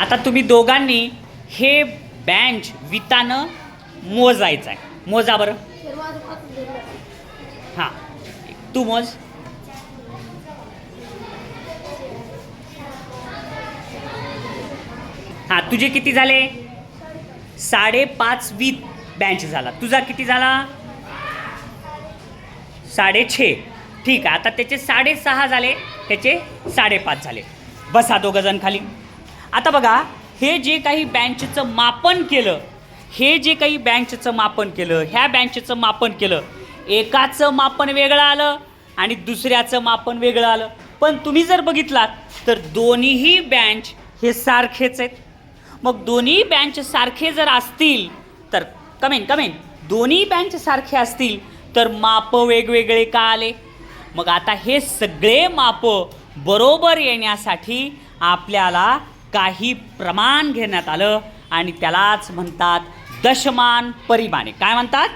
आता तुम्ही दोघांनी हे बँच वितानं मोजायचं आहे मोजा बरं. हां. तू मोज. हां तुझे किती झाले? साडेपाच वीत बँच झाला. तुझा किती झाला? साडेछे. ठीक आहे आता त्याचे साडेसहा झाले त्याचे साडेपाच झाले. बसा दोघं जण खाली. आता बघा हे जे काही बँचचं मापन केलं हे जे काही बँचचं मापन केलं ह्या बँचचं मापन केलं एकाचं मापन वेगळं आलं आणि दुसऱ्याचं मापन वेगळं आलं. पण तुम्ही जर बघितलात तर दोन्हीही बँच हे सारखेच आहेत. मग दोन्ही बँच सारखे जर असतील तर कमेन कमेन दोन्ही बँच सारखे असतील तर माप वेगवेगळे का आले? मग आता हे सगळे माप बरोबर येण्यासाठी आपल्याला काही प्रमाण घेण्यात आलं आणि त्यालाच म्हणतात दशमान परिमाणे. काय म्हणतात?